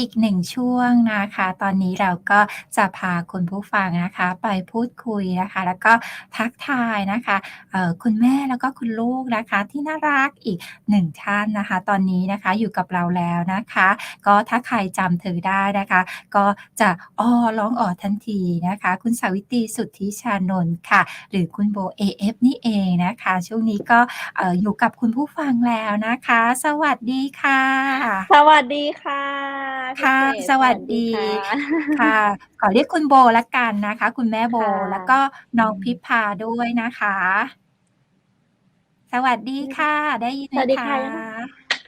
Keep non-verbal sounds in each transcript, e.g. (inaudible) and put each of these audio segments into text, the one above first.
อีกหนึ่งช่วงนะคะ ตอนนี้เราก็จะพาคุณผู้ฟังนะคะ ไปพูดคุยนะคะ แล้วก็ทักทายนะคะคุณแม่แล้วก็คุณลูกนะคะ ที่น่ารักอีกหนึ่งท่านนะคะ ตอนนี้นะคะอยู่กับเราแล้วนะคะ ก็ถ้าใครจำเธอได้นะคะ ก็จะอ้อร้องอ๋อทันทีนะคะ คุณสาวิตรีสุทธิชานนท์ค่ะ หรือคุณโบ AF นี่เองนะคะ ช่วงนี้ก็ออยู่กับคุณผู้ฟังแล้วนะคะ สวัสดีค่ะ สวัสดีค่ะค่ะเกดสวัสดีค่ะค่ะ ขอเรียกคุณโบแล้วกันนะคะ คุณแม่โบค่ะแล้วก็น้องอืมพิพาด้วยนะคะ สวัสดีค่ะ ได้ยินไหสมวัสดีคะค่ะ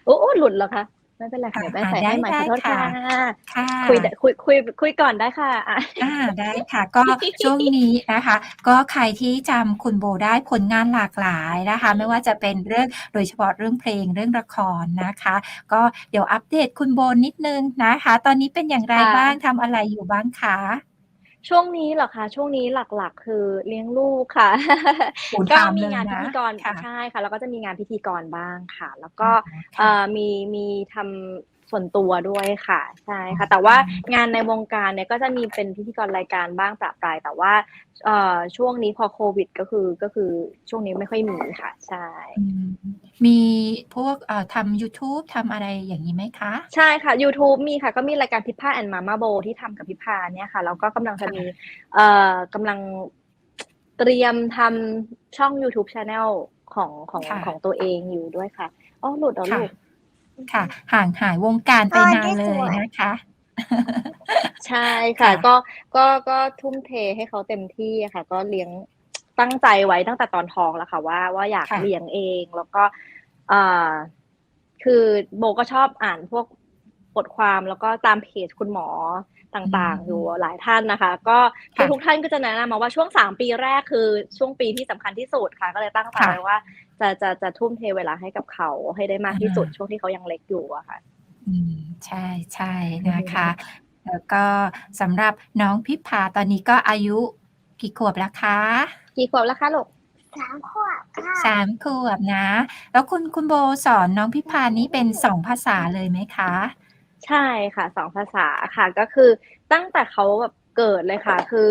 โอ้โอ้หลุดเหรอคะ ไม่เป็นไรค่ะอ่าเดี๋ยวแม่อ่าใส่ได้ให้ใหม่ขได้อโทษค่ะค่ะค่ะคุยได้คุยคุยคุยก่อนได้ค่ะอะอาได้ค่ะ ก็ช่วงนี้นะคะ ก็ใครที่จำคุณโบได้ผลงานหลากหลายนะคะ ไม่ว่าจะเป็นเรื่องโดยเฉพาะเรื่องเพลงเรื่องละครนะคะ ก็เดี๋ยวอัปเดตคุณโบนิดนึงนะคะ ตอนนี้เป็นอย่างไรค่ะบ้างทำอะไรอยู่บ้างคะ ช่วงนี้เหรอคะช่วงนี้หลักๆ คือเลี้ยงลูกค่ะ โอ้ก็ถามมีเลยงานพินะธีกรค่ะ ใช่ค่ะ แล้วก็จะมีงานพิธีกรบ้างค่ะ แล้วก็อ๋อเอ่ค่ะ อมีมีทำ ส่วนตัวด้วยค่ะใช่อ๋ค่ะอแต่ว่างานในวงการเนี่ยก็จะมีเป็นพิธีกรรายการบ้างประปราย แต่ว่าเอ่อช่วงนี้พอโควิด ก็คือก็คือช่วงนี้ไม่ค่อยมีค่ะ ใช่อืมมีพวกเอ่อทำยูทูบทำอะไรอย่างนี้ไหมคะ ใช่ค่ะ YouTube มีค่ะ ก็มีรายการพิพพาแอนมาม่าโบที่ทำกับพิพพาเนี่ยค่ะแล้วก็กำลังจะมีเอ่อกำลังเตรียมทำช่อง YouTube Channel ของของค่ะ ของตัวเองอยู่ด้วยค่ะอ๋อหลุดแล้วค่ะ ลูก ค่ะ ห่างหายวงการไปอ๋อนาน this เลย one นะคะ ใช่ค่ะค่ะ ก็ก็ก็ทุ่มเทให้เขาเต็มที่อะค่ะ ก็เลี้ยงตั้งใจไว้ตั้งแต่ตอนท้องแล้วค่ะ ว่าว่าอยากค่ะเลี้ยงเองแล้วก็อ่าคือโบก็ชอบอ่านพวก บทความแล้วก็ตามเพจคุณหมอต่างๆ อยู่หลายท่านนะคะ ก็ทุกค่ะทุกท่านก็จะแนะนำมาว่าช่วงสามปีแรกคือช่วงปีที่สำคัญที่สุดค่ะ ก็เลยตั้งใจค่ะไว้ว่าจะจะจะทุ่มเทเวลาให้กับเขาให้ได้มากที่สุดช่วงที่เขายังเล็กอยู่อะค่ะอืมใช่ใช่นะคะ แล้วก็สำหรับน้องพิพาตอนนี้ก็อายุกี่ขวบแล้วคะ กี่ขวบแล้วคะลูกสามขวบค่ะสามขวบนะ แล้วคุณคุณโบสอนน้องพิพานี้เป็นสองภาษาเลยไหมคะ ใช่ค่ะสองภาษาค่ะ ก็คือตั้งแต่เขาแบบเกิดเลยค่ะ คือ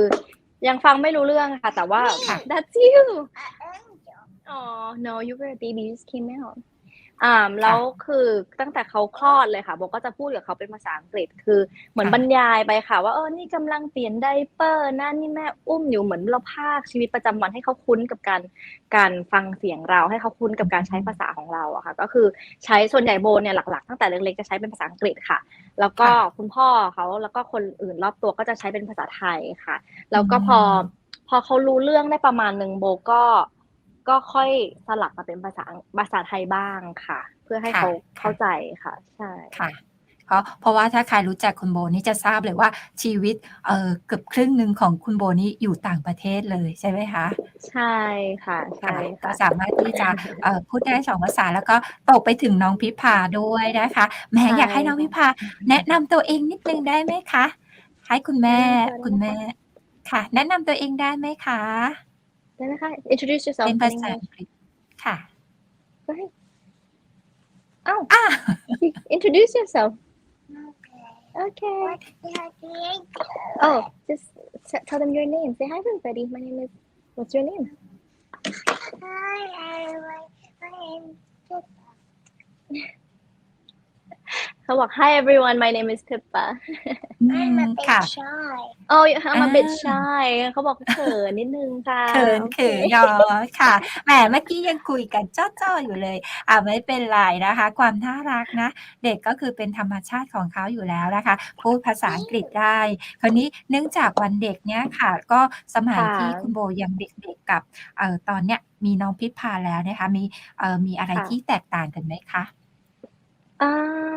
ยังฟังไม่รู้เรื่องค่ะ แต่ว่าค่ะ that's you oh no you were a baby you just came out อ่าแล้วคือตั้งแต่เขาคลอดเลยค่ะโบก็จะพูดกับเขาเป็นภาษาอังกฤษคือเหมือนค่ะบรรยายไปค่ะ ว่าเออนี่กำลังเปลี่ยนไดเปอร์นะนี่แม่อุ้มอยู่เหมือนเราพากย์ชีวิตประจำวันให้เขาคุ้นกับการการฟังเสียงเราให้เขาคุ้นกับการใช้ภาษาของเราอะค่ะ ก็คือใช้ส่วนใหญ่โบเนี่ยหลักๆตั้งแต่เล็กๆจะใช้เป็นภาษาอังกฤษค่ะ แล้วก็ค่ะคุณพ่อเขาแล้วก็คนอื่นรอบตัวก็จะใช้เป็นภาษาไทยค่ะ แล้วก็พออืมพอเขารู้เรื่องได้ประมาณหนึ่งโบก็ ก็ค่อยสลับมาเป็นภาษาภาษาไทยบ้างค่ะ เพื่อให้ค่ะเขาค่ะเข้าใจค่ะ ใช่ค่ะเพราะเพราะว่าถ้าใครรู้จักคุณโบนี่จะทราบเลยว่าชีวิตเอ่อเกือบครึ่งหนึ่งของคุณโบนี่อยู่ต่างประเทศเลยใช่ไหมคะใช่ค่ะใช่ก็ค่ะสามารถที่จะเอ่อพูดได้สองภาษาแล้วก็ตกไปถึงน้องพิพาด้วยนะคะแหมใช่อยากให้น้องพิพาแนะนำตัวเองนิดนึงได้ไหมคะให้คุณแม่แนะนำตัวคุณแม่ค่ะ แนะนำตัวเองได้ไหมคะ ได้ไหมคะ introduce yourself เป็นภา in ษา English อังกฤษค่ะ Go ahead อ้าว อ่ะ introduce yourself Okay. okay What's your name? oh just s- tell them your name say hi everybody my name is what's your name Hi, everyone. My name is Pippa. (laughs) เขาบอก hi everyone my name is Pippa อื I'm ม a bit ค่ะ shy. oh I'm a bit อ่า shy เขาบอกเขินนิดนึงค่ะ เขินโอเคเขินเนาะค่ะแหมเมื่อกี้ยังคุยกันจ้อๆอยู่เลย อ่าไม่เป็นไรนะคะ ความน่ารักนะ เด็กก็คือเป็นธรรมชาติของเขาอยู่แล้วนะคะ พูดภาษาอังกฤษได้ คราวนี้เนื่องจากวันเด็กเนี่ยค่ะ ก็สมัยค่ะที่คุณโบยังเด็กๆกับเอ่อตอนเนี้ยมีน้องพิพาแล้วนะคะ มีเอ่อมีอะไรค่ะที่แตกต่างกันไหมคะ อื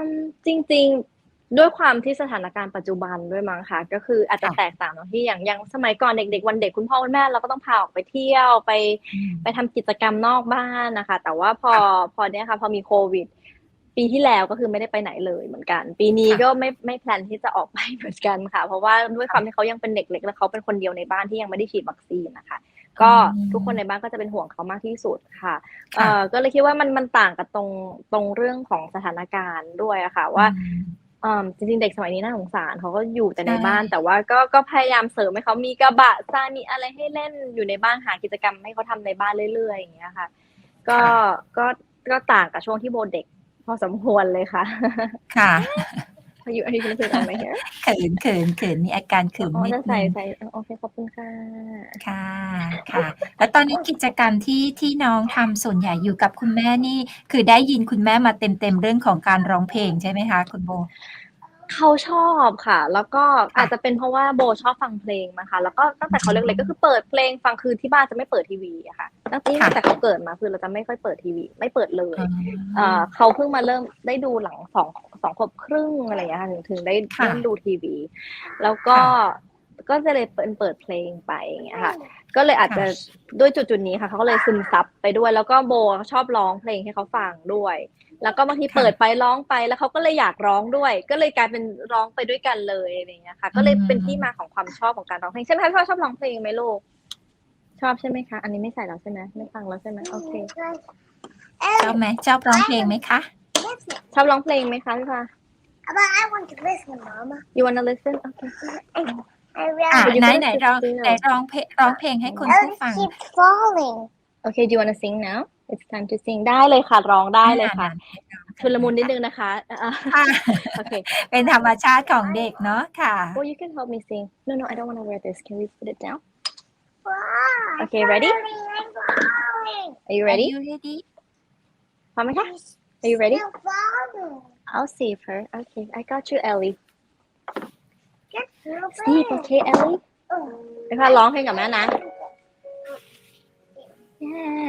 มจริง ๆ ด้วยความที่สถานการณ์ปัจจุบันด้วยมั้งคะ ก็คืออาจจะค่ะ แตกต่างตรงที่อย่างอย่างสมัยก่อนเด็ก ๆ วันเด็กคุณพ่อคุณแม่เราก็ต้องพาออกไปเที่ยวไป อืม ไปทำกิจกรรมนอกบ้านนะคะ แต่ว่าพอค่ะ พอเนี้ยค่ะ พอมีโควิด ปีที่แล้วก็คือไม่ได้ไปไหนเลยเหมือนกัน ปีนี้ค่ะ ก็ไม่ไม่แพลนที่จะออกไป เหมือนกันค่ะ เพราะว่าด้วยค่ะความที่เขายังเป็นเด็กเล็กและเขาเป็นคนเดียวในบ้านที่ยังไม่ได้ฉีดวัคซีนนะคะ ก็อืมทุกคนในบ้านก็จะเป็นห่วงเขามากที่สุดค่ะค่ะเอ่อก็เลยคิดว่ามันมันต่างกับตรงตรงเรื่องของสถานการณ์ด้วยอะค่ะว่าอืมอ่าจริงๆเด็กสมัยนี้น่าสงสารเขาก็อยู่แต่ในใช่บ้าน แต่ว่าก็ก็พยายามเสริมให้เขามีกระบะทรายมีอะไรให้เล่นอยู่ในบ้านหากิจกรรมให้เขาทำในบ้านเรื่อยๆอย่างเงี้ยค่ะ ก็ก็ก็ต่างกับช่วงที่โบเด็กพอสมควรเลยค่ะ ค่ะ อายุอันนี้คุณคือทำไหมเเขินเขินเขินมีอาการเขินอ๋อนิดจะใส่นึงใส่โอเคขอบคุณค่ะค่ะค่ะ แล้วตอนนี้กิจกรรมที่ที่น้องทำส่วนใหญ่อยู่กับคุณแม่นี่ คือได้ยินคุณแม่มาเต็มเต็มๆเรื่องของการร้องเพลงใช่ไหมคะ คุณโบ เขาชอบค่ะ แล้วก็ค่ะอาจจะเป็นเพราะว่าโบชอบฟังเพลงมาค่ะแล้วก็ตั้งแต่เขาเล็กๆก็คือเปิดเพลงฟังคือที่บ้านจะไม่เปิดทีวีอะค่ะตั้งแต่ตั้งแต่เขาเกิดมาคือเราจะไม่ค่อยเปิดทีวี ไม่เปิดเลยเอ่อเขาเพิ่งมาเริ่มได้ดูหลังสองสองขวบครึ่งอะไรอย่างเงี้ยค่ะถึงถึงได้ค่ะเริ่มดูทีวี แล้วก็ก็จะเลยเป็นเปิดเพลงไปอย่างเงี้ยค่ะ ก็เลยอาจจะด้วยจุดจุดๆนี้ค่ะเขาก็เลยซึมซับไปด้วย แล้วก็โบชอบร้องเพลงให้เขาฟังด้วย แล้วก็บางทีเปิดไปร้องไปแล้วเขาก็เลยอยากร้องด้วย ก็เลยกลายเป็นร้องไปด้วยกันเลยอะไรอย่างเงี้ยค่ะ ก็เลยเป็นที่มาของความชอบของการร้องเพลงใช่ไหมคะพี่พ่อชอบร้องเพลงไหมลูกชอบใช่ไหมคะ อันนี้ไม่ใส่แล้วใช่ไหมไม่ฟังแล้วใช่ไหมโอเคชอบไหมชอบร้องเพลงไหมคะชอบร้องเพลงไหมคะพี่พา But I want to listen, Mama. you wanna listen okay I อะ really ไหนไหนร้องไหนร้องเพลงร้องเพลงให้คุณผู้ I ฟัง keep falling. Okay, do you wanna sing now? It's time to sing. ได้เลยค่ะ ร้องได้เลยค่ะชุลมุนนิดนึงนะคะอ่าค่ะโอเคเป็นธรรมชาติของเด็กเนาะค่ะ well you can help me sing no no I don't wanna wear this can we put it down Wow, Okay, I'm ready? falling. are you ready Are you ready พร้อมไหมคะ are you ready Still falling. I'll save her okay I got you Ellie Just a sleep bit. okay Ellie Oh. ไปพาร้องเพลงกับแม่นะ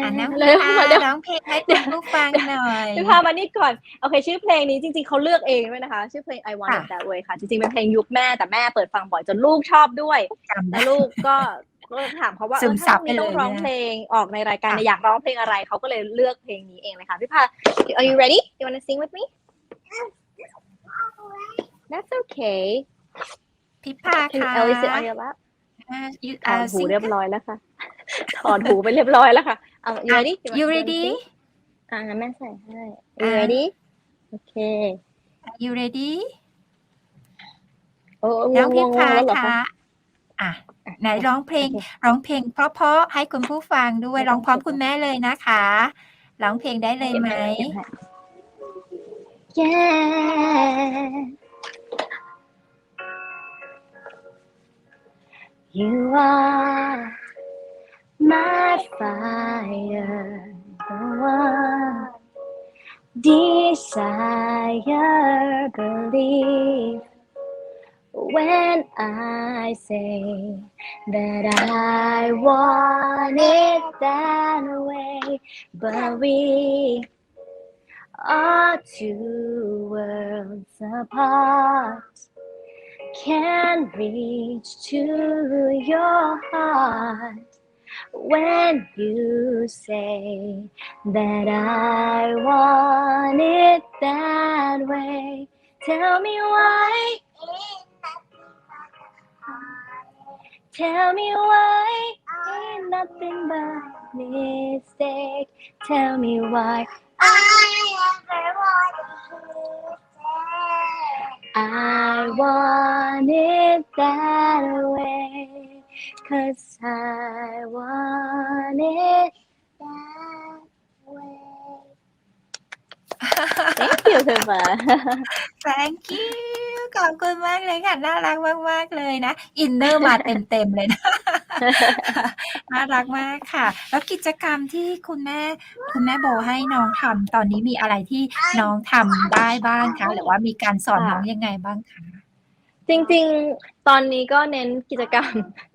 อะน้องเร็วพามาเดี๋ยวร้องเพลงให้คุณผู้ฟังหน่อยไปพามานี่ก่อน โอเค ชื่อเพลงนี้จริงๆเขาเลือกเองด้วยนะคะ ชื่อเพลง I Want It ค่ะ That Way ค่ะ จริงๆ เป็นเพลงยุคแม่แต่แม่เปิดฟังบ่อยจนลูกชอบด้วย จำได้ แล้วลูกก็ก็ถามเขาว่าซึเอมอซัถ้าบมีต้องไปเลยร้องนะ เพลงออกในรายการค่ะเนี่ยอยากร้องเพลงอะไรเขาก็เลยเลือกเพลงนี้เองเลยค่ะพี่พา Are you ready you wanna sing with me That's okay พิพา Can ค่ะ Ellie sit on your lap อะ you ถอ uh, ดหู sing เรียบร้อยแล้วค่ะ ถอดหูไปเรียบร้อยแล้วค่ะเอา you อะ ready you wanna ready sing? อ่างั้นแม่ใส่ให้ you อะ ready โอเค you ready โอ้น้องงพิงงพางแล้วเหรอค่ะคะอะไหนร้องเพลงโอเคร้องเพลง เพราะๆให้คุณผู้ฟังด้วยร้องพร้อมคุณแม่เลยนะคะร้องเพลงได้เลยไหม Yeah. You are my fire, the one desire, believe when I say that I want it that way, but we are two worlds apart. Can reach to your heart when you say that I want it that way. Tell me why, tell me why, ain't nothing but mistake. Tell me why I want it that way. Cause I want it Thank you เธอมา thank you ขอบคุณมากเลยค่ะ น่ารักมาก ๆ เลยนะ อินเนอร์มาเต็ม ๆ เลยนะ น่ารักมากค่ะ แล้วกิจกรรมที่คุณแม่ คุณแม่โบให้น้องทำตอนนี้มีอะไรที่น้องทำได้บ้างคะ หรือว่ามีการสอนน้องยังไงบ้างคะ จริง ๆ ตอนนี้ก็เน้นกิจกรรม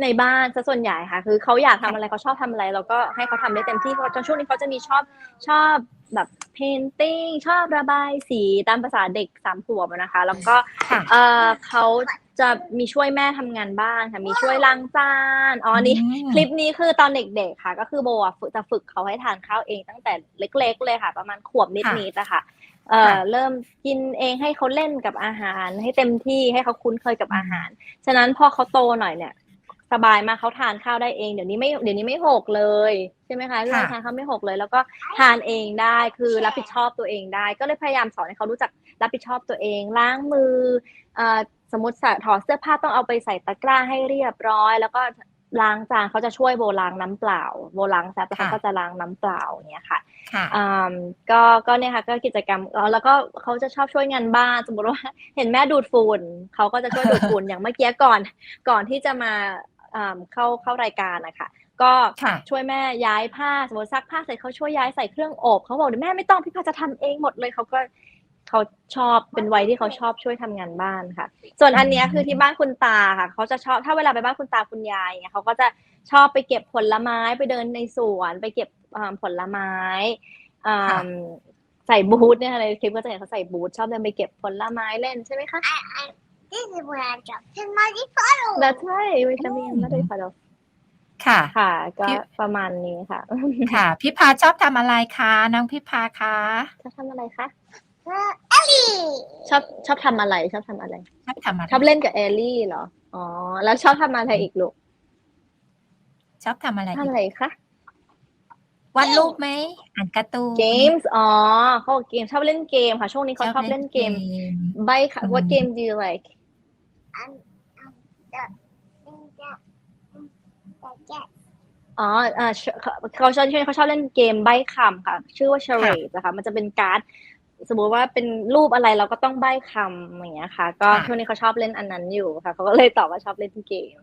ในบ้านซะส่วนใหญ่ค่ะ คือเขาอยากทำอะไรเขาชอบทำอะไร เราก็ให้เขาทำได้เต็มที่เพราะช่วงนี้เขาจะมีชอบชอบแบบ painting ชอบระบายสีตามภาษาเด็กสามขวบอะนะคะ แล้วก็ค่ะ เออเขาจะมีช่วยแม่ทำงานบ้านค่ะ มีช่วยล้างจานอ๋ออันนี้มคลิปนี้คือตอนเด็กๆค่ะ ก็คือโบอะฝึกจะฝึกเขาให้ทานข้าวเองตั้งแต่เล็ก ๆ เลยค่ะ ประมาณขวบนิดๆอะค่ะ เอ่อค่ะเริ่มกินเองให้เขาเล่นกับอาหาร ให้เต็มที่ให้เขาคุ้นเคยกับอาหาร ฉะนั้นพอเขาโตหน่อยเนี่ยสบายมากเขาทานข้าวได้เองเดี๋ยวนี้ไม่เดี๋ยวนี้ไม่หกเลยใช่ไหมคะพี่ค่ะทานข้าวไม่หกเลย แล้วก็ทานเองได้คือรับผิดชอบตัวเองได้ ก็เลยพยายามสอนให้เขารู้จักรับผิดชอบตัวเองล้างมือเอ่อสมมติใส่ถอดเสื้อผ้าต้องเอาไปใส่ตะกร้าให้เรียบร้อย แล้วก็ล้างจานเขาจะช่วยโบล้างน้ำเปล่า โบล้างแซบแล้วเขาค่ะก็จะล้างน้ำเปล่าอย่างเนี้ยค่ะ ค่ะอ่าก็ก็เนี่ยค่ะก็กิจกรรมอ๋อแล้วก็เขาจะชอบช่วยงานบ้านสมมติว่า เห็นแม่ดูดฝุ่นเขาก็จะช่วยดูดฝุ่นอย่างเมื่อกี้ก่อน ก่อนที่จะมาอ่าเข้าเข้ารายการนะคะก็ค่ะช่วยแม่ย้ายผ้าสมมติซักผ้าเสร็จเขาช่วยย้ายใส่เครื่องอบเขาบอกเดี๋ยวแม่ไม่ต้องพี่พาจะทำเองหมดเลยเขาก็เขาชอบเป็นวัยที่เขาชอบช่วยทำงานบ้านค่ะ ส่วนอันเนี้ยคือที่บ้านคุณตาค่ะเขาจะชอบถ้าเวลาไปบ้านคุณตาคุณยายเนี่ยเขาก็จะชอบไปเก็บผลไม้ไปเดินในสวน ไปเก็บอ่า ผลไม้อ่าค่ะใส่บูทเนี่ยในคลิปก็จะเห็นเขาใส่บูทชอบเดินไปเก็บผลไม้เล่นใช่ไหมคะ This is where I dropped in my photo. That's right วิตามินไม่ได้ค่ะค่ะ ค่ะ ก็พี่ประมาณนี้ค่ะ ค่ะ พี่พาชอบทำอะไรคะน้องพี่พาคะชอบทำอะไรคะ Uh, Ellie. ชอบชอบทำอะไรชอบทำอะไร ชอบทำอะไรชอบเล่นกับเอลลี่เหรอ อ๋อ แล้วชอบทำอะไรอีกลูก ชอบทำอะไรทำอีกอะไรคะ วาดรูปไหมอ่านการ์ตูนเกมส์อ๋อเขาบอกเกมชอบเล่นเกมค่ะ ช่วงนี้เขาชอบเล่นเกม ใบค่ะ What game do you like Um, um, the, the, the, the, อ๋ออ่าเขาเขาชอบช่วงนี้เขาชอบเล่นเกมใบคำค่ะ ชื่อว่า charade นะคะ มันจะเป็นการ์ด สมมุติว่าเป็นรูปอะไรเราก็ต้องใบคำอย่างเงี้ยค่ะ ก็ค่ะช่วงนี้เขาชอบเล่นอันนั้นอยู่ค่ะ เขาก็เลยตอบว่าชอบเล่นเกม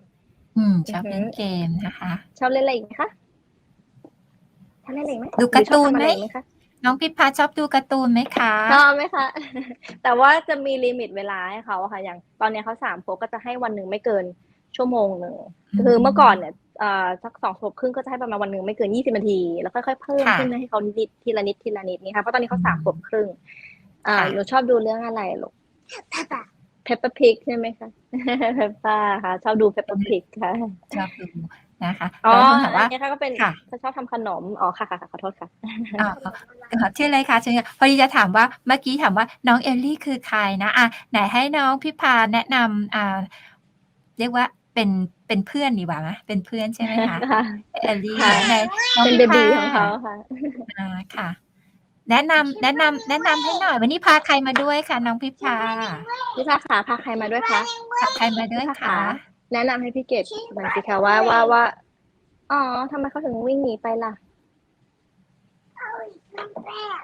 อืม ชอบเล่นเกมนะคะ ชอบเล่นอะไรอีกไหมคะ ชอบเล่นอะไรอีกไหมดูการ์ตูนไหมรือชอบทำอะรอีกคะน้องพี่พาชอบดูการ์ตูนไหมคะชอบไหมคะ แต่ว่าจะมีลิมิตเวลาให้เขาอะค่ะ อย่างตอนนี้เขาสามขวบก็จะให้วันหนึ่งไม่เกินชั่วโมงหนึ่งคือเมื่อก่อนเนี่ยเอ่อสักสองขวบครึ่งก็จะให้ประมาณวันหนึ่งไม่เกินยี่สิบนาที แล้วค่อยๆเพิ่มค่ะขึ้นให้เขานิดทีละนิดทีละนิดนี่ค่ะเพราะตอนนี้เขาสามขวบครึ่งอ่าค่ะหนูชอบดูเรื่องอะไรลูก Peppa. เพปเปอร์พิกใช่ไหมคะเพปป้าค่ะ ชอบดูเพปเปอร์พิกค่ะชอบดู นะคะอ๋อแล้วคุณถามอัว่านนี้ค่ะก็เป็นค่ะเขาชอบทำขนมอ๋อค่ะค่ะค่ะขอโทษค่ะอ่าอ่าชื่ออะไรคะชื่ออะไรพอดีจะถามว่าเมื่อกี้ถามว่าน้องเอลลี่คือใครนะอะไหนให้น้องพี่พาแนะนำอ่าเรียกว่าเป็นเป็นเพื่อนดีกว่าไหมเป็นเพื่อนใช่ไหมคะค่ะเอลลี่ค่ะไหนน้องเป็นเบพี่บีพาของเขาค่ะอ่าค่ะ แนะนำแนะนำแนะนำให้หน่อย วันนี้พาใครมาด้วยคะน้องพี่พาพี่ภาษาพาใครมาด้วยคะพาใครมาด้วยคะ แนะนำให้พี่เกดหน่อยสิคะว่าว่าว่าอ๋อทำไมเขาถึงวิ่งหนีไปล่ะ Oh, it's not bad.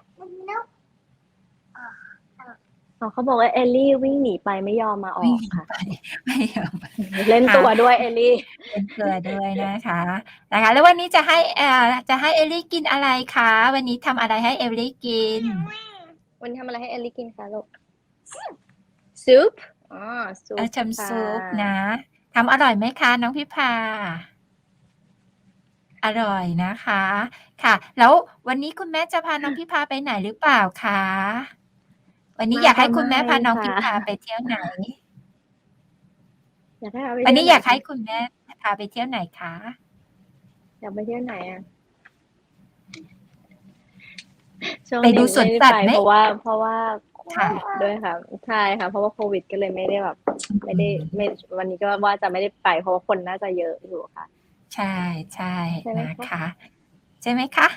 Nope. อ๋อเขาบอกว่าเอลลี่วิ่งหนีไปไม่ยอมมาออวิ่งกค่ะ ไปไม่ยอมไป เล่นตัวด้วยเอลลี่ เป็นเกลือด้วยนะคะนะคะ แล้ววันนี้จะให้เอ่อจะให้เอลลี่กินอะไรคะ วันนี้ทำอะไรให้เอลลี่กิน วันนี้ทำอะไรให้เอลลี่กินคะลูกซุปอ๋อซุปเออชมค่ะซุปนะ ทำอร่อยไหมคะน้องพี่พาอร่อยนะคะ ค่ะ แล้ววันนี้คุณแม่จะพาน้องพี่พาไปไหนหรือเปล่าคะวันนี้อยากให้คุณแม่พาน้องพี่พาไปเที่ยวไหนอยากให้เราไปวันนี้เที่วอยากไให้คุณแม่พาไปเที่ยวไหนคะอยากไปเที่ยวไหนอะช่วงไปดูสวนสัตว์ไหม เพราะว่า เพราะว่า ค่ะด้วยค่ะใช่ค่ะ เพราะว่าโควิดก็เลยไม่ได้แบบ ไม่ได้ไม่วันนี้ก็ว่าจะไม่ได้ไป เพราะว่าคนน่าจะเยอะอยู่ค่ะ ใช่ใช่ใช่ไหมนะคะคะ ใช่ไหมคะ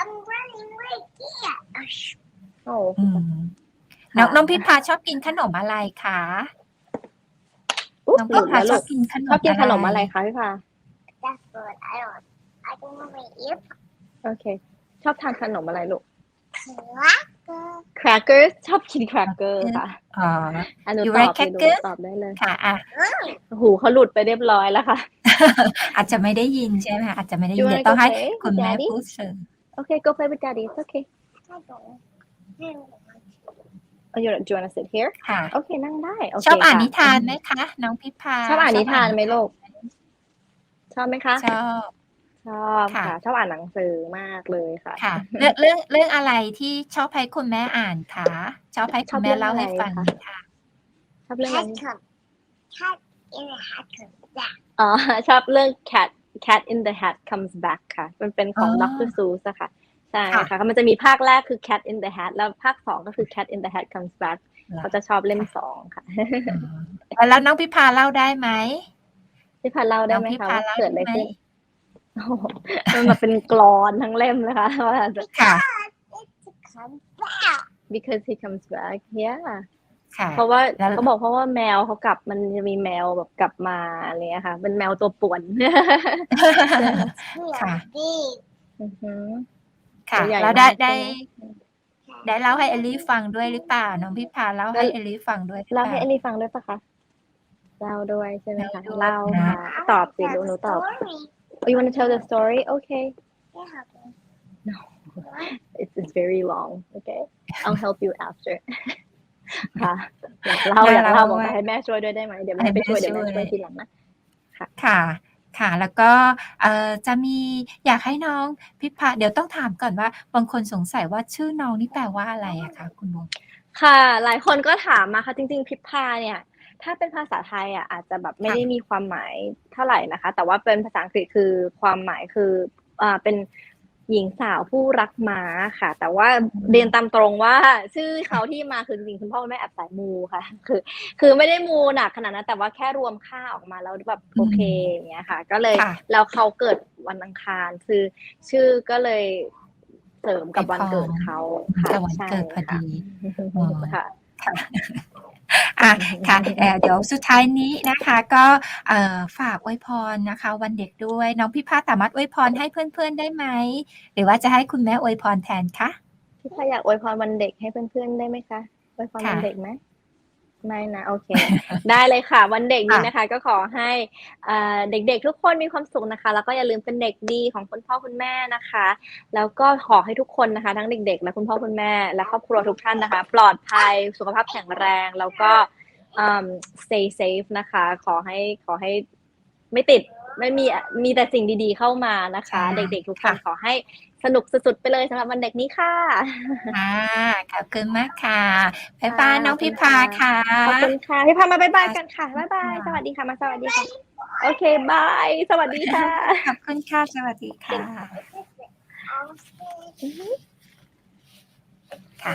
I'm running right here. โอ้อืมน้องน้องพี่พาชอบกินขนมอะไรคะอุ๊ยน้องหลุพี่ดพาแล้วชลูอบกกินขนมชอบกินขนมอะไรคะพี่พา That's good. I don't. I don't know my ear. โอเค ชอบทานขนมอะไรลูก Cracker. crackers ชอบกิน cracker ค่ะอ๋ออันหนู You ตอบ like เลยหนู cracker? ตอบได้เลยค่ะอะหูเขาหลุดไปเรียบร้อยแล้วค่ะ อาจจะไม่ได้ยินใช่ไหมคะอาจจะไม่ได้ Do ยิ you น wanna เดี๋ยวต้อง go ให้ play คุณ with แม่ daddy? พูดเสริมโอเค go play with daddy it's okay I don't. I don't want to. oh you do you wanna sit here ค่ะโอเคนั่งได้โอเคชอบอ่านค่ะนิทานไหมคะ น้องพิพาชอบอ่านนิทานไหมลูก ชอบไหมคะ ชอบ ชอบค่ะ ค่ะ ชอบอ่านหนังสือมากเลยค่ะ ค่ะ เรื่องเรื่องเรื่องอะไรที่ชอบให้คุณแม่อ่านคะชอบให้คุณแม่เล่าให้ฟังชอบเรื่องอะไรคะค่ะ ชอบเรื่องอะไร Cat come. Cat in a hat comes back. อ๋อ ชอบเรื่อง cat cat in the hat comes back ค่ะ มันเป็นของ อ๋อ Dr. Seuss อะค่ะ ใช่ค่ะ ค่ะมันจะมีภาคแรกคือ cat in the hat แล้วภาคสองก็คือ cat in the hat comes back เขาจะชอบเล่มสองค่ะอ๋อแล้วน้องพิพาเล่าได้ไหม พี่พันเล่าได้ไหมน้องพี่คะพาว่าเล่าเกิดอะไรได้ไหมขึ้น โอ้โหมันมาเป็นกรอนทั้งเล่มเลยค่ะว่าจะ ค่ะ It's come back. because he comes back yeah ค่ะ เพราะว่าแล้ว เขาบอกเพราะว่าแมวเขากลับมันจะมีแมวแบบกลับมาอะไรเงี้ยค่ะ เป็นแมวตัวป่วน We ค่ะ are big. อือหือ ค่ะ ตัวใหญ่แล้วได้มากได้ ใช่ไหม ได้เล่าให้เอลลี่ฟังด้วยหรือเปล่า น้องพี่พาเล่าให้เอลลี่ฟังด้วยหรือเล่าเปให้ล่าเอลลี่ฟังด้วยปะคะเล่าด้วยใช่ไหมคะเล่าด้วยเล่านะค่ะ I ตอบ wanna สิ tell ลูกหนู the ตอบ story. Oh you want to tell the story okay Yeah, help me. No. What? it's it's very long okay I'll help you after ค่ะอยากเล่าอยากเล่าบอกว่าให้แม่ช่วยด้วยได้ไหมเดี๋ยวแม่ไปช่วยเดี๋ยวแม่ช่วยทีหลังนะค่ะ ค่ะ แล้วก็เอ่อจะมีอยากให้น้องพิพาเดี๋ยวต้องถามก่อนว่า บางคนสงสัยว่าชื่อน้องนี่แปลว่าอะไรอะคะคุณลุงค่ะ หลายคนก็ถามมาค่ะจริง ๆ พิพพาเนี่ย ถ้าเป็นภาษาไทยอะอาจจะแบบไม่ได้มีความหมายเท่าไหร่นะคะ แต่ว่าเป็นภาษาอังกฤษคือความหมายคืออ่าเป็นหญิงสาวผู้รักม้าค่ะ แต่ว่าเรียนตามตรงว่า ชื่อเขาที่มาคือจริงๆคุณพ่อคุณแม่แอบสายมูค่ะ คือ คือไม่ได้มูหนักขนาดนั้นแต่ว่าแค่รวมค่าออกมาแล้วแบบโอเคอย่างเงี้ยค่ะ ก็เลยค่ะแล้วเขาเกิดวันอังคาร คือ ชื่อก็เลยเสริมกับวันเกิดเขาค่ะจะวันเกิดพอดีอ๋อค่ะ อะค่ะเอ่อเดี๋ยวสุดท้ายนี้นะคะก็เอ่อฝากอวยพรนะคะ วันเด็กด้วยน้องพิพาสามารถอวยพรให้เพื่อนๆได้ไหม หรือว่าจะให้คุณแม่อวยพรแทนคะพี่พาอยากอวยพรวันเด็กให้เพื่อนๆได้ไหมคะอวยพรค่ะวันเด็กไหม ไม่นะ โอเค ได้เลยค่ะ วันเด็กนี้นะคะ ก็ขอให้เอ่อเด็กๆทุกคนมีความสุขนะคะ แล้วก็อย่าลืมเป็นเด็กดีของคุณพ่อคุณแม่นะคะ แล้วก็ขอให้ทุกคนนะคะ ทั้งเด็กๆ และคุณพ่อคุณแม่ และครอบครัวทุกท่านนะคะ ปลอดภัยสุขภาพแข็งแรง แล้วก็อืม stay safe นะคะ ขอให้ขอให้ไม่ติดไม่มีมีแต่สิ่งดีๆเข้ามานะคะค่ะเด็กๆทุกคนค่ะขอให้ สนุกสุดๆไปเลยสำหรับวันเด็กนี้ค่ะค่ะขอบคุณมากค่ะบ๊ายบายค่ะน้องพิพาขอบคุณค่ะค่ะ ขอบคุณค่ะพี่พามาบายบายกันค่ะบายบายค่ะสวัสดีค่ะมาสวัสดีค่ะ โอเคบายสวัสดีค่ะ ขอบคุณค่ะสวัสดีค่ะ I'll stay. ค่ะ